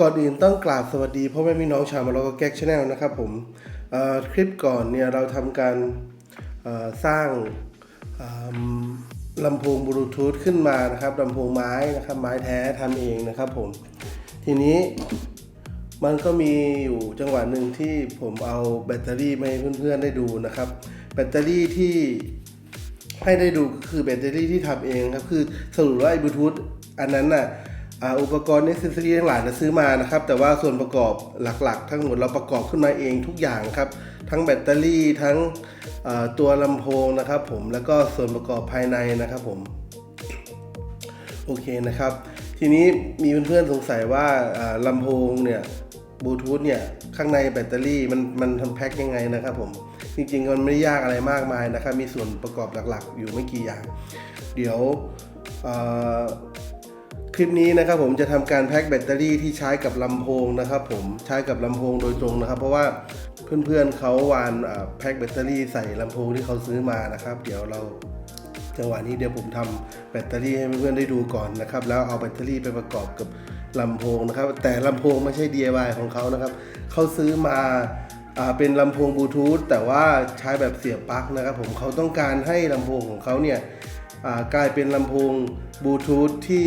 ก่อนอื่นต้องกราบสวัสดีพ่อแม่พี่น้องชาวมาลก็แก๊กชาแนลนะครับผมคลิปก่อนเนี่ยเราทำการสร้างลำโพงบลูทูธขึ้นมานะครับลำโพงไม้นะครับไม้แท้ทำเองนะครับผมทีนี้มันก็มีอยู่จังหวะหนึ่งที่ผมเอาแบตเตอรี่มาให้เพื่อนๆได้ดูนะครับ แบตเตอรี่ที่ให้ได้ดูก็คือแบตเตอรี่ที่ทำเองครับคือสรุปว่าไอ้บลูทูธอันนั้นน่ะ อุปกรณ์เนสซอรี่ทั้งหลายนะซื้อมานะครับ แต่ว่าส่วนประกอบหลักๆ ทั้งหมดเราประกอบขึ้นมาเองทุกอย่างครับ ทั้งแบตเตอรี่ทั้งตัวลำโพงนะครับ ผมแล้วก็ส่วนประกอบภายในนะครับผมโอเคนะครับ ทีนี้มีเพื่อนๆสงสัยว่าลำโพงเนี่ยบลูทูธเนี่ยข้างในแบตเตอรี่มันมันทำแพ็คยังไงนะครับผมจริงๆมันไม่ยากอะไรมากมายนะครับ มีส่วนประกอบหลักๆ อยู่ไม่กี่อย่าง เดี๋ยว คลิปนี้นะครับผมจะทำการแพ็คแบตเตอรี่ที่ใช้กับลำโพงนะครับผมใช้กับลำโพงโดยตรงนะครับ เพราะว่าเพื่อนๆเขาวานแพ็คแบตเตอรี่ใส่ลำโพงที่เขาซื้อมานะครับ เดี๋ยวเราจังหวะนี้เดี๋ยวผมทำแบตเตอรี่ให้เพื่อนๆได้ดูก่อนนะครับ แล้วเอาแบตเตอรี่ไปประกอบกับลำโพงนะครับ แต่ลำโพงไม่ใช่ DIY ของเขานะครับเขาซื้อมาอ่าเป็นลำโพงบลูทูธแต่ว่าใช้แบบเสียบปลั๊กนะครับผมเขาต้องการให้ลำโพงของเขาเนี่ย กลายเป็นลำโพงบลูทูธที่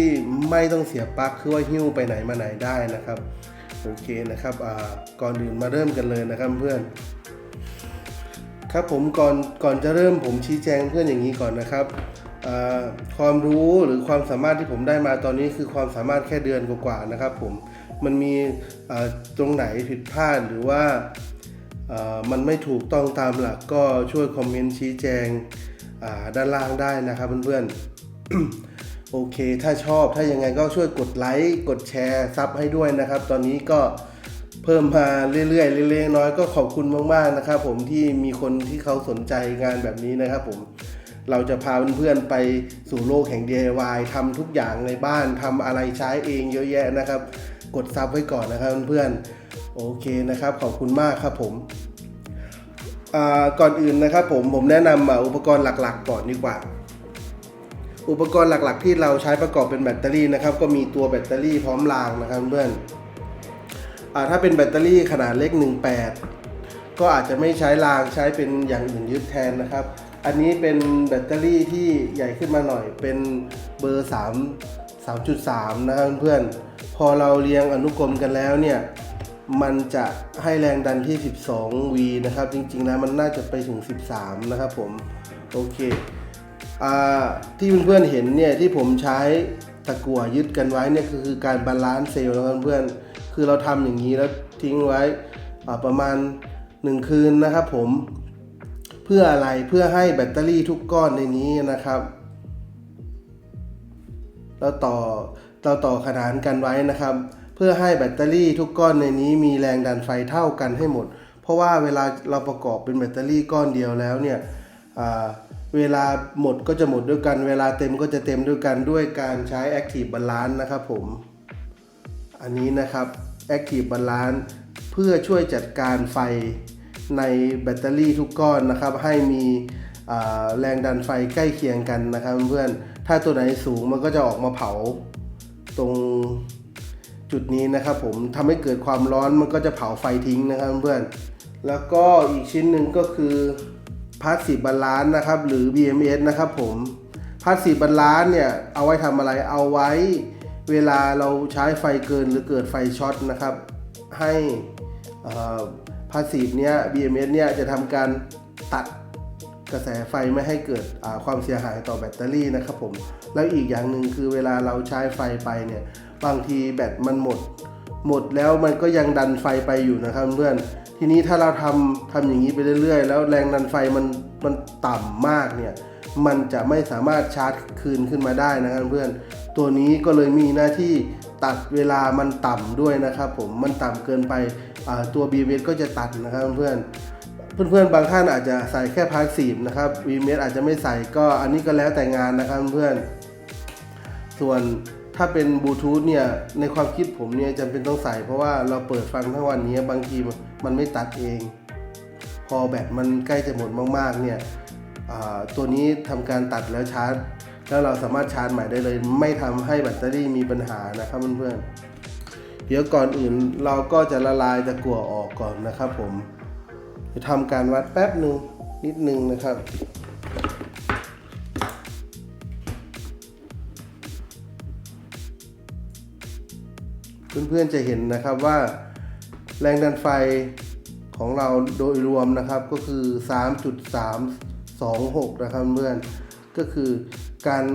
ไม่ต้องเสียบปลั๊กคือว่าหิ้วไปไหนมาไหนได้นะครับโอเคนะครับก่อนอื่นมาเริ่มกันเลยนะครับเพื่อนครับผมก่อนก่อนจะเริ่มผมชี้แจงเพื่อนอย่างนี้ก่อนนะครับความรู้หรือความสามารถที่ผมได้มาตอนนี้คือความสามารถแค่เดือนกว่าๆนะครับผมมันมีตรงไหนผิดพลาดหรือว่ามันไม่ถูกต้องตามหลักก็ช่วยคอมเมนต์ชี้แจง ด้านล่างได้นะครับเพื่อนๆ โอเค ถ้าชอบถ้ายังไงก็ช่วยกดไลค์กดแชร์ซับให้ด้วยนะครับ ตอนนี้ก็เพิ่มมาเรื่อยๆเล็กๆน้อยก็ขอบคุณมากๆนะครับ ผมที่มีคนที่เขาสนใจงานแบบนี้นะครับ ผมเราจะพาเพื่อนๆไปสู่โลกแห่ง DIY ทำทุกอย่างในบ้านทำอะไรใช้เองเยอะแยะนะครับ กดซับไว้ก่อนนะครับเพื่อนๆโอเคนะครับ ขอบคุณมากครับผม ก่อนอื่นนะครับผมผมแนะนำอุปกรณ์หลักๆก่อนดีกว่า อุปกรณ์หลักๆ ที่เราใช้ประกอบเป็นแบตเตอรี่นะครับ ก็มีตัวแบตเตอรี่พร้อมรางนะครับเพื่อนอถ้าเป็นแบตเตอรี่ขนาดเล็ก 18 ก็อาจจะไม่ใช้รางใช้เป็นอย่างอื่นยึดแทนนะครับ อันนี้เป็นแบตเตอรี่ที่ใหญ่ขึ้นมาหน่อยเป็นเบอร์ 3 3.3 นะครับเพื่อนพอเราเรียงอนุกรมกันแล้วเนี่ย มันจะให้แรงดันที่ 12 V นะครับ จริงๆแล้วมันน่าจะไปถึง 13 นะครับผม โอเคอที่เพื่อนๆเห็นเนี่ยที่ผมใช้ตะกั่วยึดกันไว้เนี่ยคือการบาลานซ์เซลล์นะครับเพื่อนๆคือเราทำอย่างนี้แล้วทิ้งไว้ประมาณ 1 คืนนะครับผมเพื่ออะไรเพื่อให้แบตเตอรี่ทุกก้อนในนี้นะครับเราต่อเราต่อขนานกันไว้นะครับ พื่อให้แบตเตอรี่ทุกก้อนในนี้มีแรงดันไฟเท่ากันให้หมด เพราะว่าเวลาเราประกอบเป็นแบตเตอรี่ก้อนเดียวแล้วเนี่ยเวลาหมดก็จะหมดด้วยกัน เวลาเต็มก็จะเต็มด้วยกันด้วยการใช้ Active Balance นะครับผม อันนี้นะครับ Active Balance เพื่อช่วยจัดการไฟในแบตเตอรี่ทุกก้อนนะครับ ให้มีแรงดันไฟใกล้เคียงกันนะครับเพื่อนๆถ้าตัวไหนสูงมันก็จะออกมาเผาตรง จุดนี้นะครับผมทำให้เกิดความร้อนมันก็จะเผาไฟทิ้งนะครับเพื่อนๆแล้วก็อีกชิ้นหนึ่งก็คือพาสซีฟบาลานซ์นะครับหรือ BMS นะครับผมพาสซีฟบาลานซ์เนี่ยเอาไว้ทำอะไรเอาไว้เวลาเราใช้ไฟเกินหรือเกิดไฟช็อตนะครับ ให้พาสซีฟเนี้ย BMS เนี่ยจะทำการตัด กระแสไฟไม่ให้เกิดความเสียหายต่อแบตเตอรี่นะครับผม แล้วอีกอย่างหนึ่งคือเวลาเราใช้ไฟไปเนี่ย บางทีแบตมันหมด หมดแล้วมันก็ยังดันไฟไปอยู่นะครับเพื่อน ทีนี้ถ้าเราทำทำอย่างนี้ไปเรื่อย ๆ แล้วแรงดันไฟมันมันต่ำมากเนี่ย มันจะไม่สามารถชาร์จคืนขึ้นมาได้นะครับเพื่อน ตัวนี้ก็เลยมีหน้าที่ตัดเวลามันต่ำด้วยนะครับผม มันต่ำเกินไปตัว b v s ก็จะตัดนะครับเพื่อน เพื่อนๆบางท่านอาจจะใส่แค่พาสซีนะครับ v m s อาจจะไม่ใส่ก็อันนี้ก็แล้วแต่งานนะครับเพื่อนส่วนถ้าเป็นบลูทูธเนี่ยในความคิดผมเนี่ยจำเป็นต้องใส่เพราะว่าเราเปิดฟังทั้งวันนี้บางทีมันไม่ตัดเอง พอแบตมันใกล้จะหมดมากๆเนี่ยตัวนี้ทำการตัดแล้วชาร์จ แล้วเราสามารถชาร์จใหม่ได้เลย ไม่ทำให้แบตเตอรี่มีปัญหานะครับเพื่อนๆเดี๋ยวก่อนอื่นเราก็จะละลายตะกั่วออกก่อนนะครับผม จะทำการวัดแป๊บหนึ่งนิดหนึ่งนะครับ เพื่อนๆจะเห็นนะครับว่าแรงดันไฟของเราโดยรวมนะครับก็คือ 3.326 นะครับเพื่อนก็คือการ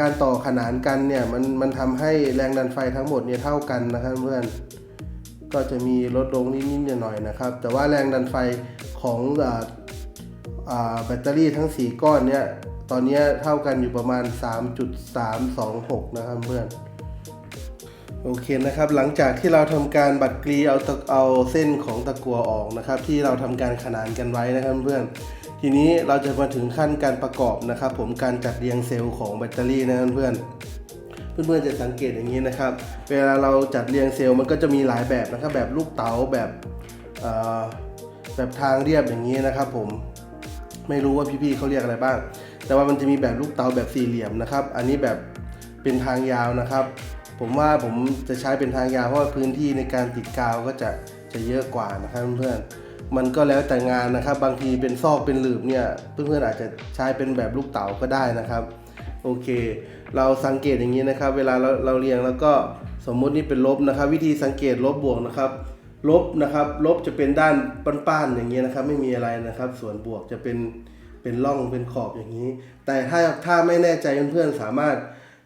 การต่อขนานกันเนี่ยมันมันทำให้แรงดันไฟทั้งหมดเนี่ยเท่ากันนะครับเพื่อน ก็จะมีลดลงนิดๆหน่อยๆนะครับ แต่ว่าแรงดันไฟของอแบตเตอรี่ทั้ง 4 ก้อนเนี่ยตอนนี้เท่ากันอยู่ประมาณ 3.326 นะครับเพื่อนโอเคนะครับ หลังจากที่เราทำการบัดกรีเอาตะเอาเส้นของตะกัวออกนะครับ ที่เราทำการขนานกันไว้นะครับเพื่อนทีนี้เราจะมาถึงขั้นการประกอบนะครับ ผมการจัดเรียงเซลล์ของแบตเตอรี่นะครับเพื่อน เพื่อนๆจะสังเกตอย่างนี้นะครับ เวลาเราจัดเรียงเซลล์มันก็จะมีหลายแบบนะครับ แบบลูกเต๋าแบบแบบทางเรียบอย่างนี้นะครับ ผมไม่รู้ว่าพี่ๆเขาเรียกอะไรบ้าง แต่ว่ามันจะมีแบบลูกเต๋าแบบสี่เหลี่ยมนะครับ อันนี้แบบเป็นทางยาวนะครับ ผมว่าผมจะใช้เป็นทางยาวเพราะว่าพื้นที่ในการติดกาวก็จะจะเยอะกว่านะครับเพื่อนๆ มันก็แล้วแต่งานนะครับ บางทีเป็นซอกเป็นหลืบเนี่ยเพื่อนๆอาจจะใช้เป็นแบบลูกเต๋าก็ได้นะครับ โอเค เราสังเกตอย่างนี้นะครับ เวลาเราเราเรียงแล้วก็สมมุตินี่เป็นลบนะครับ วิธีสังเกตลบบวกนะครับ ลบนะครับลบจะเป็นด้านป้านๆอย่างนี้นะครับ ไม่มีอะไรนะครับ ส่วนบวกจะเป็นเป็นร่องเป็นขอบอย่างนี้ แต่ถ้าถ้าไม่แน่ใจเพื่อนๆสามารถ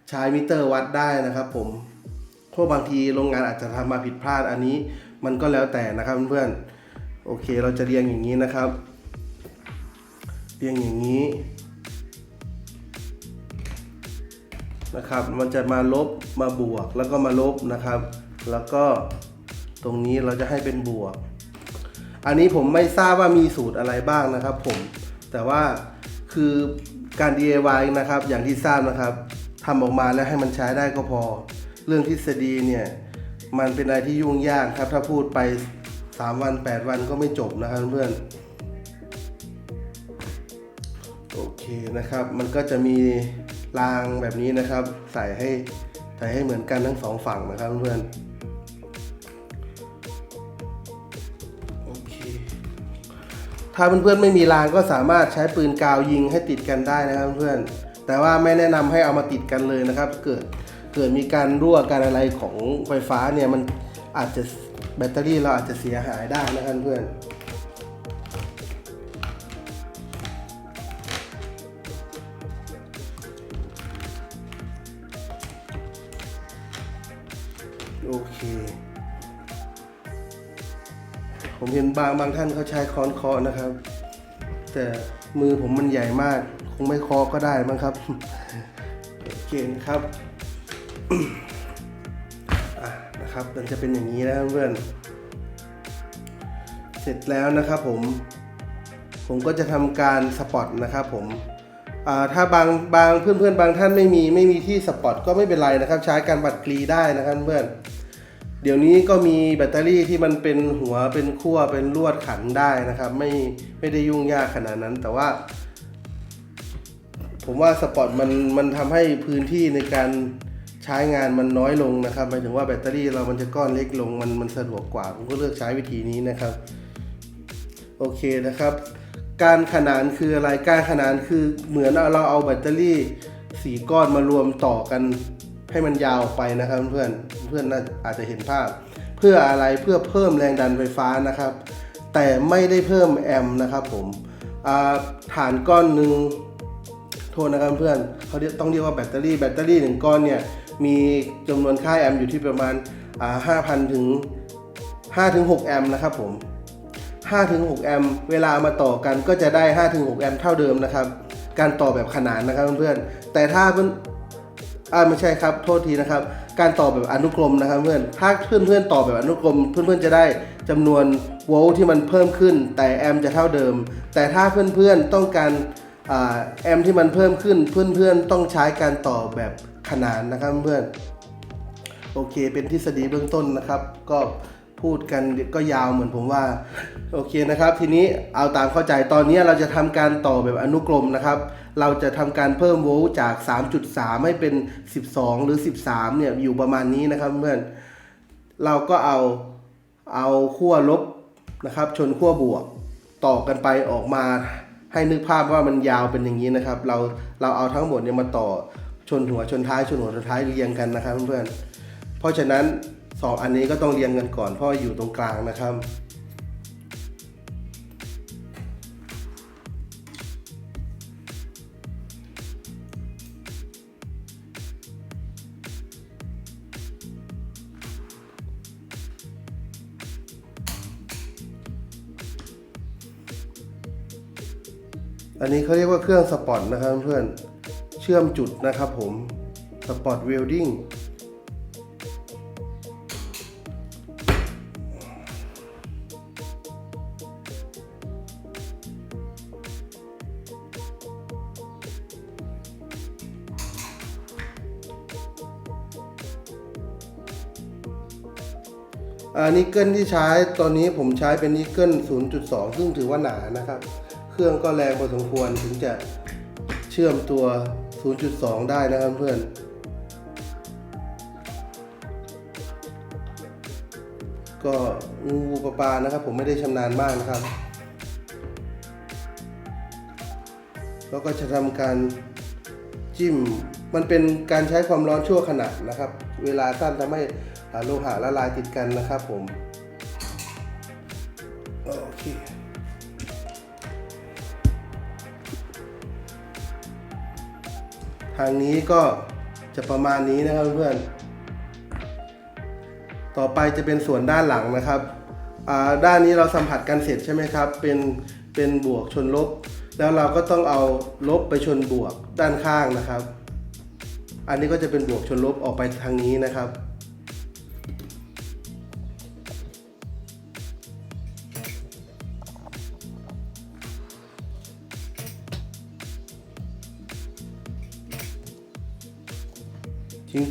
ใช้มิเตอร์วัดได้นะครับ ผมเพราะบางทีโรงงานอาจจะทำมาผิดพลาดอันนี้ มันก็แล้วแต่นะครับเพื่อนๆโอเคเราจะเรียงอย่างนี้นะครับ เรียงอย่างนี้ นะครับ มันจะมาลบมาบวกแล้วก็มาลบนะครับ แล้วก็ตรงนี้เราจะให้เป็นบวก อันนี้ผมไม่ทราบว่ามีสูตรอะไรบ้างนะครับ ผม แต่ว่าคือการ DIY นะครับ อย่างที่ทราบนะครับทำออกมาแล้วให้มันใช้ได้ก็พอ เรื่องทฤษฎีเนี่ย มันเป็นอะไรที่ยุ่งยากครับ ถ้าพูดไป 3 วัน 8 วันก็ไม่จบนะครับเพื่อนโอเคนะครับ มันก็จะมี รางแบบนี้นะครับ ใส่ให้ใส่ให้เหมือนกันทั้งสองฝั่งนะครับเพื่อนโอเคถ้าเพื่อนๆไม่มีรางก็สามารถใช้ปืนกาวยิงให้ติดกันได้นะครับเพื่อนแต่ว่าไม่แนะนำให้เอามาติดกันเลยนะครับ เกิดเกิดมีการรั่วการอะไรของไฟฟ้าเนี่ยมันอาจจะแบตเตอรี่เราอาจจะเสียหายได้นะครับเพื่อน ห็นบางบางท่านเขาใช้ค้อนเคาะนะครับ แต่มือผมมันใหญ่มาก คงไม่เคาะก็ได้มั้งครับโอเคนะครับะนะครับมันจะเป็นอย่างนี้นะเพื่อนเสร็จแล้วนะครับผม ผมก็จะทำการสปอตนะครับผมถ้าบางบางเพื่อนเพื่อนๆบางท่านไม่มีไม่มีที่สปอตก็ไม่เป็นไรนะครับ ใช้การบัดกรีได้นะครับเพื่อน เดี๋ยวนี้ก็มีแบตเตอรี่ที่มันเป็นหัวเป็นขั้วเป็นลวดขันได้นะครับ ไม่ไม่ได้ยุ่งยากขนาดนั้น แต่ว่า ผมว่าสปอตมันมันทำให้พื้นที่ในการใช้งานมันน้อยลงนะครับหมายถึงว่าแบตเตอรี่เรามันจะก้อนเล็กลงมันมันสะดวกกว่า ผมก็เลือกใช้วิธีนี้นะครับ โอเคนะครับ การขนานคืออะไรการขนานคือเหมือนเราเอาแบตเตอรี่สีก้อนมารวมต่อกัน ให้มันยาวออกไปนะครับเพื่อนเพื่อนน่าอาจจะเห็นภาพ เพื่ออะไรเพื่อเพิ่มแรงดันไฟฟ้านะครับ แต่ไม่ได้เพิ่มแอมป์นะครับผมฐานก้อนหนึ่งโทษนะครับเพื่อนเขาเรียกต้องเรียกว่าแบตเตอรี่แบตเตอรี่หนึ่งก้อนเนี่ยมีจำนวนค่าแอมป์อยู่ที่ประมาณอ่าห้าพันถึงห้าถึงหกแอมป์นะครับผมห้าถึงหกแอมป์เวลาเอามาต่อกันก็จะได้ห้าถึงหกแอมป์เท่าเดิมนะครับการต่อแบบขนานนะครับเพื่อนๆแต่ถ้า อ่าไม่ใช่ครับ โทษทีนะครับ การต่อแบบอนุกรมนะครับเพื่อน ถ้าเพื่อนๆต่อแบบอนุกรม เพื่อนๆจะได้จำนวนโวลต์ที่มันเพิ่มขึ้น แต่แอมจะเท่าเดิม แต่ถ้าเพื่อนๆต้องการอ่าแอมที่มันเพิ่มขึ้น เพื่อนๆต้องใช้การต่อแบบขนานนะครับเพื่อน โอเค เป็นทฤษฎีเบื้องต้นนะครับ ก็พูดกันก็ยาวเหมือนผมว่า โอเคนะครับ ทีนี้เอาตามเข้าใจตอนนี้เราจะทำการต่อแบบอนุกรมนะครับ เราจะทำการเพิ่มโวลต์จาก 3.3 ให้เป็น 12 หรือ 13 เนี่ย อยู่ประมาณนี้นะครับเพื่อนเราก็เอาเอาขั้วลบนะครับ ชนขั้วบวกต่อกันไปออกมาให้นึกภาพว่ามันยาวเป็นอย่างนี้นะครับ เราเราเอาทั้งหมดเนี่ยมาต่อชนหัวชนท้ายชนหัวชนท้ายเรียงกันนะครับเพื่อนๆเพราะฉะนั้นสองอันนี้ก็ต้องเรียงกันก่อนเพราะอยู่ตรงกลางนะครับ นนี้เขาเรียกว่าเครื่องสปอตนะครับเพื่อนเชื่อมจุดนะครับผมสปอตเวลดิ้งอ่านิกเกิลที่ใช้ตอนนี้ผมใช้เป็นนิกเกิล0.2 ซึ่งถือว่าหนานะครับ เครื่องก็แรงพอสมควรถึงจะเชื่อมตัว 0.2 ได้นะครับเพื่อนก็งูปลาปานะครับ ผมไม่ได้ชำนาญมากนะครับ แล้วก็จะทำการจิ้ม มันเป็นการใช้ความร้อนชั่วขณะนะครับ เวลาสั้นทำให้โลหะละลายติดกันนะครับผม ทางนี้ก็จะประมาณนี้นะครับเพื่อนต่อไปจะเป็นส่วนด้านหลังนะครับอ่าด้านนี้เราสัมผัสกันเสร็จใช่ไหมครับ เป็นเป็นบวกชนลบ แล้วเราก็ต้องเอาลบไปชนบวกด้านข้างนะครับ อันนี้ก็จะเป็นบวกชนลบออกไปทางนี้นะครับ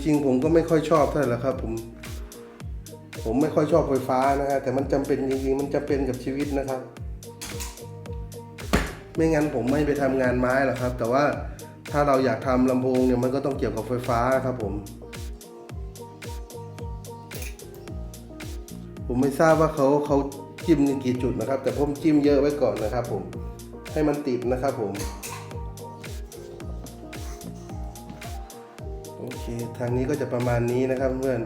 ริง ๆ ผมก็ไม่ค่อยชอบเท่าไหร่แล้วครับ ผม ผมไม่ค่อยชอบไฟฟ้านะฮะแต่มันจำเป็นจริงๆมันจะเป็นกับชีวิตนะครับ ไม่งั้นผมไม่ไปทำงานไม้หรอกครับ แต่ว่าถ้าเราอยากทำลำโพงเนี่ยมันก็ต้องเกี่ยวกับไฟฟ้าครับ ผม ผมไม่ทราบว่าเขาเขาจิ้มกี่จุดนะครับ แต่ผมจิ้มเยอะไว้ก่อนนะครับ ผมให้มันติดนะครับ ผม ทางนี้ก็จะประมาณนี้นะครับเพื่อน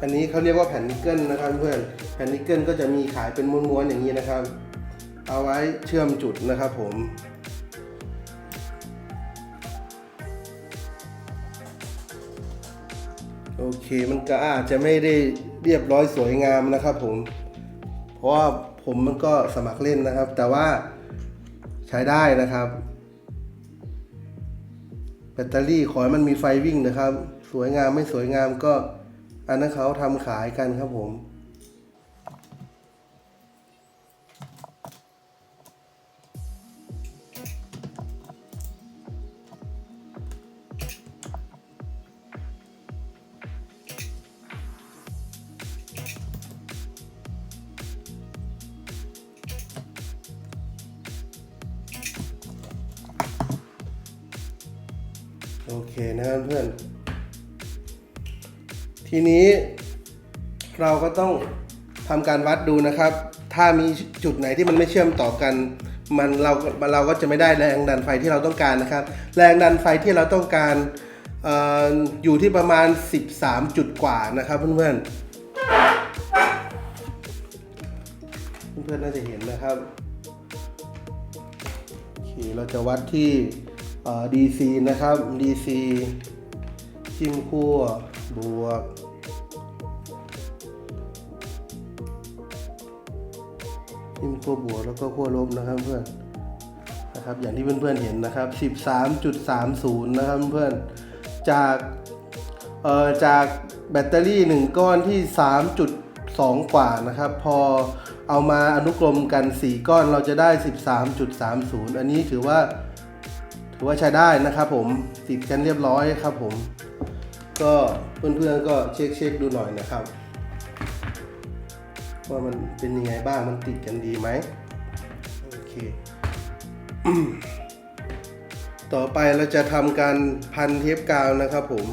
อันนี้เขาเรียกว่าแผ่นนิกเกิลนะครับเพื่อนแผ่นนิกเกิลก็จะมีขายเป็นม้วนๆอย่างนี้นะครับ เอาไว้เชื่อมจุดนะครับผมโอเคมันก็อาจจะไม่ได้เรียบร้อยสวยงามนะครับผม เพราะว่าผมมันก็สมัครเล่นนะครับ แต่ว่าใช้ได้นะครับแบ ตเตอรี่ขอให้มันมีไฟวิ่งนะครับ สวยงามไม่สวยงามก็อันนั้นเขาทำขายกันครับผม นะครับเพื่อน ทีนี้เราก็ต้องทำการวัดดูนะครับ ถ้ามีจุดไหนที่มันไม่เชื่อมต่อกันมันเราเราก็จะไม่ได้แรงดันไฟที่เราต้องการนะครับ แรงดันไฟที่เราต้องการอออยู่ที่ประมาณ 13 จุดกว่านะครับเพื่อนๆเพื่อนๆน่าจะเห็นนะครับโอเคเราจะวัดที่ เอ่อ DC นะครับ DC จิ้มขั้วบวกจิ้มขั้วบวกแล้วก็ขั้วลบนะครับเพื่อนนะครับอย่างที่เพื่อนๆเห็นนะครับ 13.30 นะครับเพื่อนจากเอ่อจากแบตเตอรี่ 1 ก้อนที่ 3.2 กว่านะครับ พอเอามาอนุกรมกัน 4 ก้อนเราจะได้ 13.30 อันนี้ถือว่า ถือว่าใช้ได้นะครับผมติดกันเรียบร้อยครับผม ก็เพื่อนๆก็เช็คเช็คดูหน่อยนะครับว่ามันเป็นยังไงบ้างมันติดกันดีไหมโอเค ต่อไปเราจะทำการพันเทปกาวนะครับผม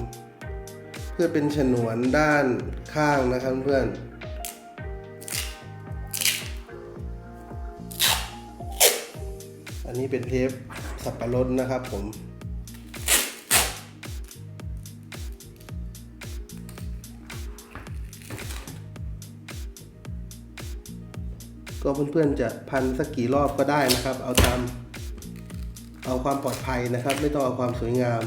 เพื่อเป็นฉนวนด้านข้างนะครับเพื่อนอันนี้เป็นเทป สับปะรดนะครับผม ก็เพื่อนๆจะพันสักกี่รอบก็ได้นะครับ เอาตามเอาความปลอดภัยนะครับ ไม่ต้องเอาความสวยงาม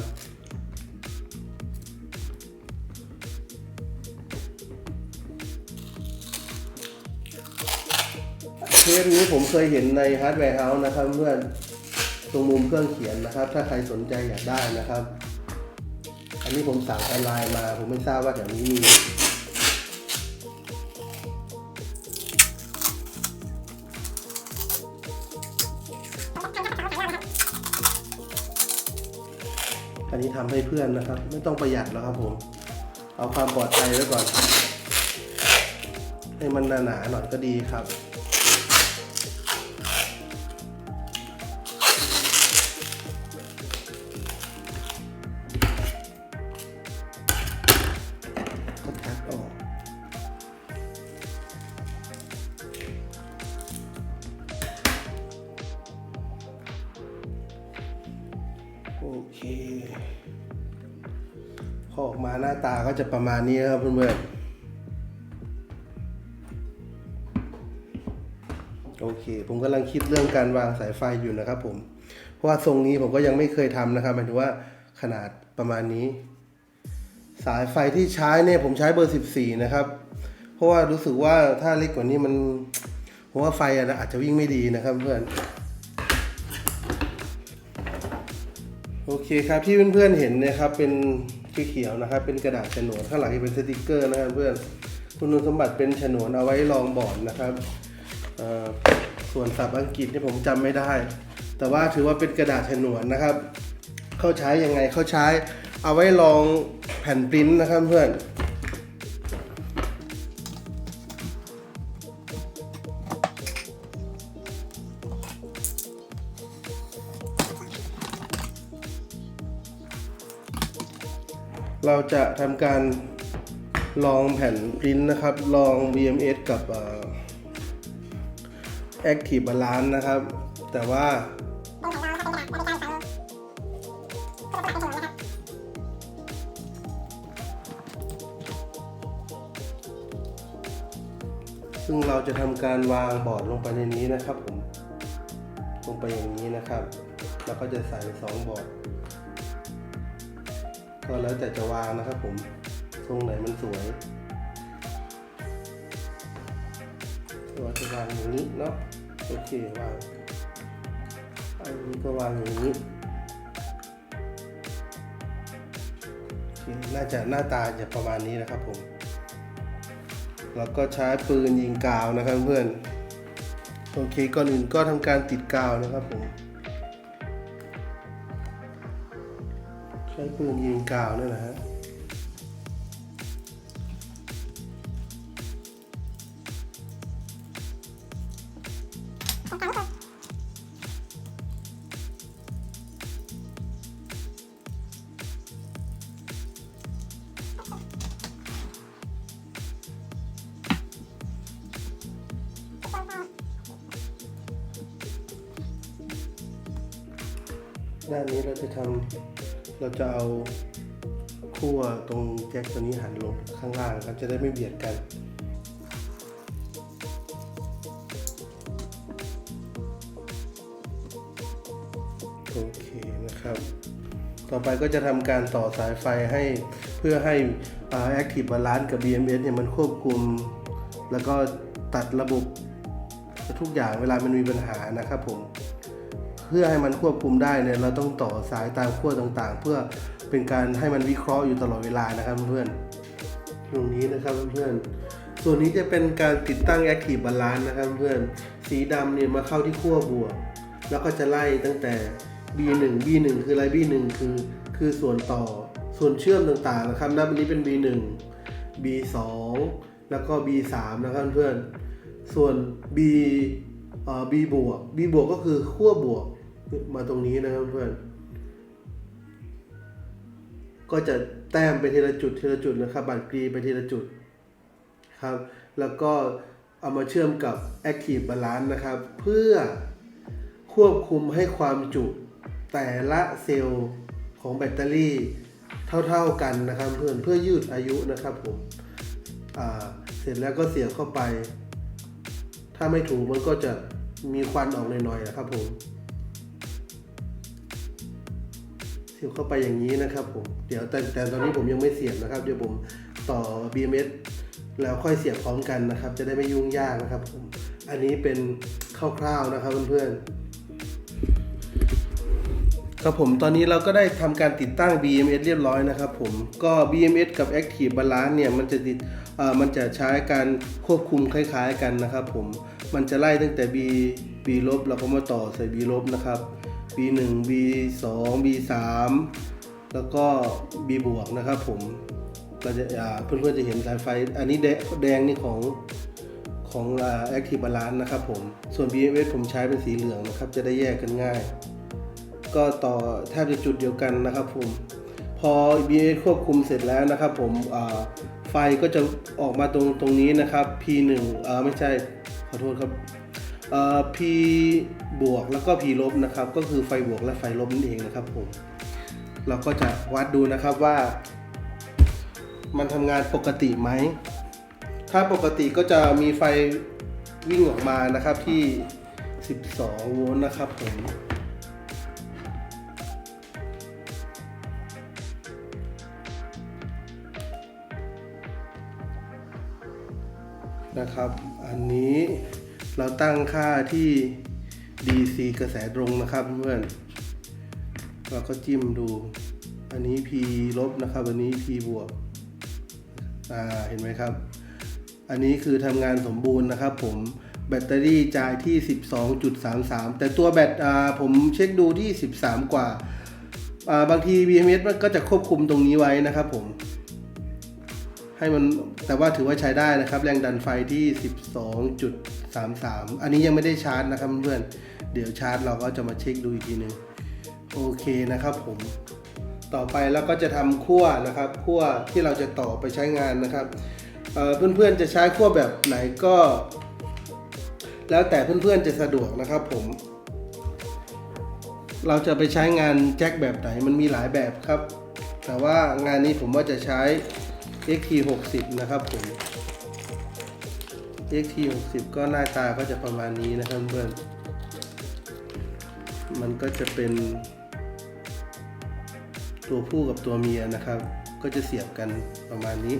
เทปนี้ผมเคยเห็นในฮาร์ดแวร์เฮาส์นะครับเพื่อน ตรงมุมเครื่องเขียนนะครับ ถ้าใครสนใจอยากได้นะครับ อันนี้ผมสั่งออนไลน์มา ผมไม่ทราบว่าแถวนี้มีอันนี้ทำให้เพื่อนนะครับ ไม่ต้องประหยัดแล้วครับผม เอาความปลอดภัยไว้ก่อน ให้มันหนาๆหน่อยก็ดีครับ ก็จะประมาณนี้ครับเพื่อนๆโอเค ผมกำลังคิดเรื่องการวางสายไฟอยู่นะครับผม เพราะว่าทรงนี้ผมก็ยังไม่เคยทำนะครับหมายถึงว่าขนาดประมาณนี้ สายไฟที่ใช้เนี่ยผมใช้เบอร์ 14 นะครับ เพราะว่ารู้สึกว่าถ้าเล็กกว่านี้มันผมว่าไฟอะอาจจะวิ่งไม่ดีนะครับเพื่อนโอเคครับที่เพื่อนๆเห็นนะครับเป็น เขียวนะครับ เป็นกระดาษฉนวนข้างหลังจะเป็นสติกเกอร์นะครับเพื่อนคุณสมบัติเป็นฉนวนเอาไว้รองบอร์ดนะครับส่วนศัพท์อังกฤษที่ผมจำไม่ได้ แต่ว่าถือว่าเป็นกระดาษฉนวนนะครับ เข้าใช้ยังไงเข้าใช้เอาไว้รองแผ่นปริ้นนะครับเพื่อน เราจะทำการลองแผ่นปริ้นนะครับ ลอง VMS กับ Active Balance นะครับ แต่ว่าซึ่งเราจะทำการวางบอร์ดลงไปในนี้นะครับผม ลงไปอย่างนี้นะครับ แล้วก็จะใส่สองบอร์ด ก็แล้วแต่จะวางนะครับผมทรงไหนมันสวยเราจะวางอย่างนี้เนาะโอเควางอันนี้ก็วางอย่างนี้น่าจะหน้าตาจะประมาณนี้นะครับผมแล้วก็ใช้ปืนยิงกาวนะครับเพื่อนโอเคก่อนอื่นก็ทำการติดกาวนะครับผม ใช้ปืนยิงกาวนี่แหละฮะ จะได้ไม่เบียดกันโอเคนะครับ ต่อไปก็จะทำการต่อสายไฟให้เพื่อให้อ่า Active Balance กับ BMS เนี่ยมันควบคุม แล้วก็ตัดระบบทุกอย่างเวลามันมีปัญหานะครับผม เพื่อให้มันควบคุมได้เนี่ยเราต้องต่อสายตามขั้วต่างๆ เพื่อเป็นการให้มันวิเคราะห์อยู่ตลอดเวลานะครับเพื่อน ตรงนี้นะครับเพื่อนส่วนนี้จะเป็นการติดตั้ง Active Balance นะครับเพื่อนสีดำเนี่ยมาเข้าที่ขั้วบวก แล้วก็จะไล่ตั้งแต่ B1 B1 คืออะไร B1 คือคือส่วนต่อส่วนเชื่อมต่างๆนะครับนับอันนี้เป็น B1 B2 แล้วก็ B3 นะครับเพื่อนส่วน B เอ่อ B บวก B บวกก็คือขั้วบวกมาตรงนี้นะครับเพื่อนก็จะ แต้มไปทีละจุดทีละจุดนะครับบัตรกรีไปทีละจุดครับ แล้วก็เอามาเชื่อมกับ Active Balance นะครับ เพื่อควบคุมให้ความจุแต่ละเซลล์ของแบตเตอรี่เท่าๆกันนะครับ เพื่อนเพื่อยืดอายุนะครับผมเสร็จแล้วก็เสียบเข้าไป ถ้าไม่ถูกมันก็จะมีควันออกหน่อยๆนะครับผม สียบเข้าไปอย่างนี้นะครับผมเดี๋ยวแต่แต่ตอนนี้ผมยังไม่เสียบนะครับ เดี๋ยวผมต่อ BMS แล้วค่อยเสียบพร้อมกันนะครับ จะได้ไม่ยุ่งยากนะครับผมอันนี้เป็นคร่าวๆนะครับเพื่อนๆครับผมตอนนี้เราก็ได้ทำการติดตั้ง BMS เรียบร้อยนะครับผมก็ BMS กับ Active Balance เนี่ยมันจะติดเอ่อมันจะใช้การควบคุมคล้าย ๆ กันนะครับผมมันจะไล่ตั้งแต่ B B ลบเราก็มาต่อใส่ B ลบนะครับ B 1 B 2 B 3 แล้วก็ B บวกนะครับผมเราจะอ่าเพื่อนๆจะเห็นสายไฟ อันนี้แดงนี่ของของ Active Balance นะครับผม ส่วน BMS ผมใช้เป็นสีเหลืองนะครับ จะได้แยกกันง่าย ก็ต่อแทบจะจุดเดียวกันนะครับผม พอ BMS ควบคุมเสร็จแล้วนะครับผมไฟก็จะออกมาตรงตรงนี้นะครับ P1 เอ่อไม่ใช่ขอโทษครับ P บวกแล้วก็ P ลบนะครับ ก็คือไฟบวกและไฟลบนั่นเองนะครับผม เราก็จะวัดดูนะครับว่า มันทำงานปกติไหม ถ้าปกติก็จะมีไฟวิ่งออกมานะครับที่ 12 โวลต์นะครับผมนะครับ อันนี้ เราตั้งค่าที่ DC กระแสตรงนะครับเพื่อนเราก็จิ้มดู อันนี้ P ลบนะครับ อันนี้ P บวก อ่า เห็นไหมครับ อันนี้คือทำงานสมบูรณ์นะครับผม แบตเตอรี่จ่ายที่ 12.33 แต่ตัวแบตอ่าผมเช็คดูที่ 13 กว่า อ่า บางที BMS มันก็จะควบคุมตรงนี้ไว้นะครับผม ให้มันแต่ว่าถือว่าใช้ได้นะครับ แรงดันไฟที่ 12.33 อันนี้ยังไม่ได้ชาร์จนะครับเพื่อนเดี๋ยวชาร์จเราก็จะมาเช็คดูอีกทีหนึงโอเคนะครับผมต่อไปเราก็จะทำขั้วนะครับขั้วที่เราจะต่อไปใช้งานนะครับเเพื่อนๆจะใช้ขั้วแบบไหนก็ แล้วแต่เพื่อนๆจะสะดวกนะครับผม เราจะไปใช้งานแจ็คแบบไหนมันมีหลายแบบครับ แต่ว่างานนี้ผมว่าจะใช้ XT 60 นะครับผม XT 60 ก็หน้าตาก็จะประมาณนี้นะครับเพื่อน มันก็จะเป็น ตัวผู้กับตัวเมียนะครับ ก็จะเสียบกันประมาณนี้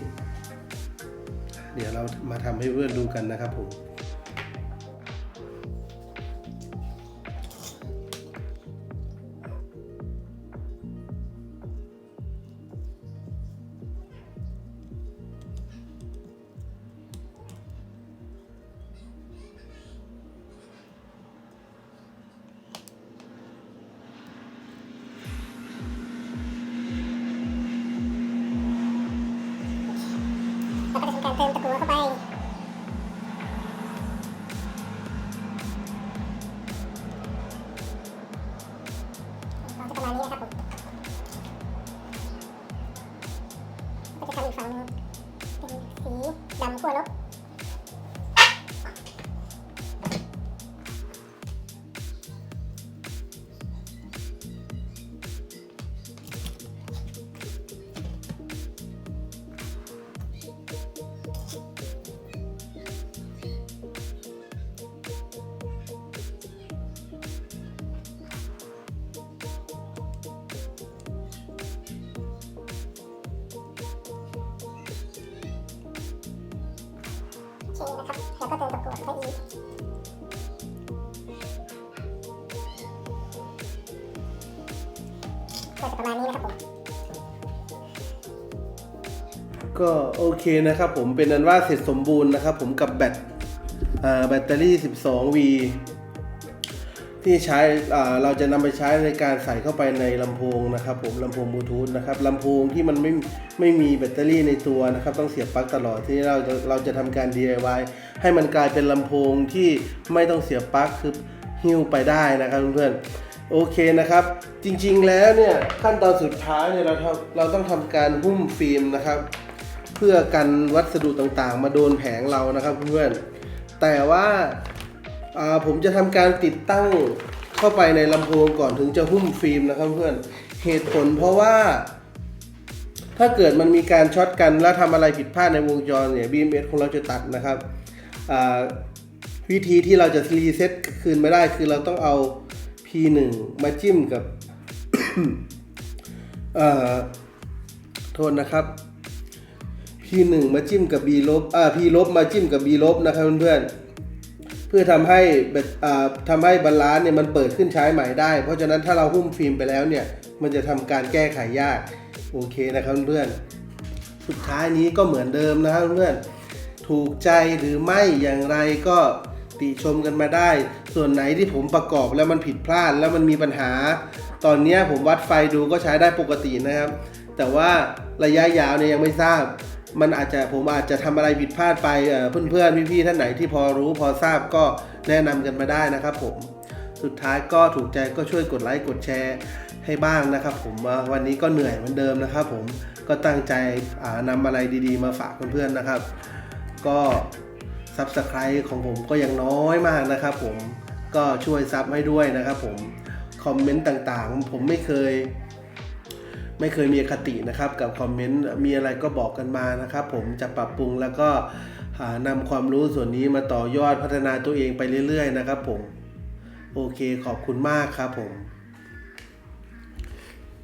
เดี๋ยวเรามาทำให้เพื่อนดูกันนะครับผม นะครับ แล้วก็เติมตะกั่วไปอีกก็จะประมาณนี้นะครับผมก็โอเคนะครับผมเป็นอันว่าเสร็จสมบูรณ์นะครับผมกับแบตแบตเตอรี่ 12V ที่ใช้เราจะนำไปใช้ในการใส่เข้าไปในลำโพงนะครับผมลำโพงบลูทูธนะครับลำโพงที่มันไม่ ไม่มีแบตเตอรี่ในตัวนะครับต้องเสียบปลั๊กตลอดที่เราจะเราจะทำการ DIY ให้มันกลายเป็นลำโพงที่ไม่ต้องเสียบปลั๊กคือหิ้วไปได้นะครับเพื่อนโอเคนะครับ จริงๆแล้วเนี่ยขั้นตอนสุดท้ายเนี่ยเราเราต้องทำการหุ้มฟิล์มนะครับ เพื่อกันวัสดุต่างๆ มาโดนแผงเรานะครับเพื่อนแต่ว่าอ่าผมจะทำการติดตั้งเข้าไปในลำโพงก่อนถึงจะหุ้มฟิล์มนะครับเพื่อนเหตุผลเพราะว่า ถ้าเกิดมันมีการช็อตกันแล้วทำอะไรผิดพลาดในวงจรเนี่ย BMS ของเราจะตัดนะครับวิธีที่เราจะรีเซ็ตคืนไม่ได้คือเราต้องเอา P1 มาจิ้มกับโทษนะครับ P1 มาจิ้มกับ B ลบอ่า P ลบมาจิ้มกับ B ลบนะครับเพื่อนๆเพื่อทำให้อ่าทำให้บาลานซ์เนี่ยมันเปิดขึ้นใช้ใหม่ได้ เพราะฉะนั้นถ้าเราหุ้มฟิล์มไปแล้วเนี่ย มันจะทำการแก้ไขยาก โอเคนะครับเพื่อนสุดท้ายนี้ก็เหมือนเดิมนะครับเพื่อนถูกใจหรือไม่อย่างไรก็ติชมกันมาได้ ส่วนไหนที่ผมประกอบแล้วมันผิดพลาดแล้วมันมีปัญหา ตอนนี้ผมวัดไฟดูก็ใช้ได้ปกตินะครับ แต่ว่าระยะยาวเนี่ยยังไม่ทราบ มันอาจจะผมอาจจะทำอะไรผิดพลาดไปเอ่อเพื่อนๆพี่ๆท่านไหนที่พอรู้พอทราบก็แนะนำกันมาได้นะครับผม สุดท้ายก็ถูกใจก็ช่วยกดไลค์กดแชร์ ให้บ้างนะครับ ผมวันนี้ก็เหนื่อยเหมือนเดิมนะครับ ผมก็ตั้งใจนำอะไรดีๆ มาฝากเพื่อนๆนะครับ ก็ซับสไคร b e ของผมก็ยังน้อยมากนะครับ ผมก็ช่วยซับให้ด้วยนะครับ ผมคอมเมนต์ต่างๆ ผมไม่เคย ไม่เคยมีคตินะครับ กับคอมเมนต์มีอะไรก็บอกกันมานะครับ ผมจะปรับปรุงแล้วก็นำความรู้ส่วนนี้มาต่อยอดพัฒนาตัวเองไปเรื่อย ๆ นะครับ ผมโอเคขอบคุณมากครับผม